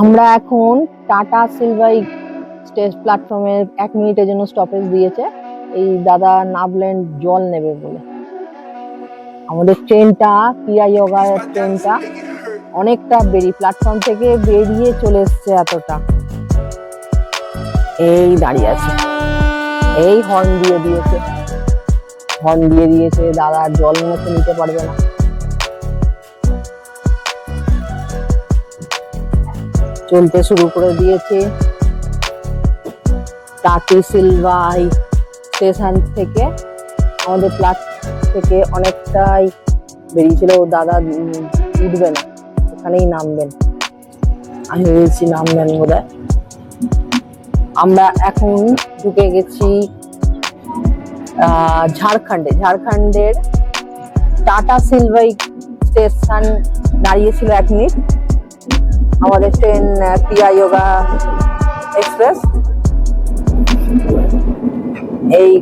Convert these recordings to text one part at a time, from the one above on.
আমরা এখন tata সিলভাই stage প্ল্যাটফর্মে এক মিনিটের জন্য স্টপেজ দিয়েছে। এই দাদা নামলেন জল নেবে বলে। আমাদের ট্রেনটা ক্রিয়া যোগা ট্রেনটা অনেকটা বেরিয়ে প্ল্যাটফর্ম থেকে বেরিয়ে চলে এসছে এতটা। এই দাঁড়িয়ে আছে। এই হর্ন দিয়ে দিয়েছে। হর্ন দিয়ে দিয়েছে দাদা জল নিতে পারবে না। চলতে শুরু করে দিয়েছে। টাকি সিলভাই স্টেশন থেকে আমাদের প্লাট থেকে অনেকটাই বেরিয়েছিল। দাদা উম, উঠবে না ওখানেই নামবেন। আমি ভেবেছি নামবেন বোধ আমরা এখন ঢুকে গেছি ঝাড়খণ্ডে। ঝাড়খণ্ডের টাটা সিলভাই স্টেশন দাঁড়িয়েছিল এক মিনিট। আমাদের ট্রেন ক্রিয়া যোগা এক্সপ্রেস। এই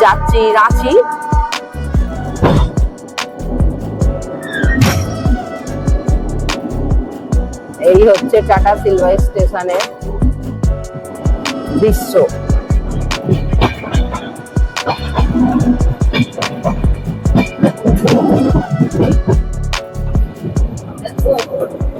যাচ্ছি রাঁচি। এই হচ্ছে টাটা সিলভার স্টেশনের দৃশ্য।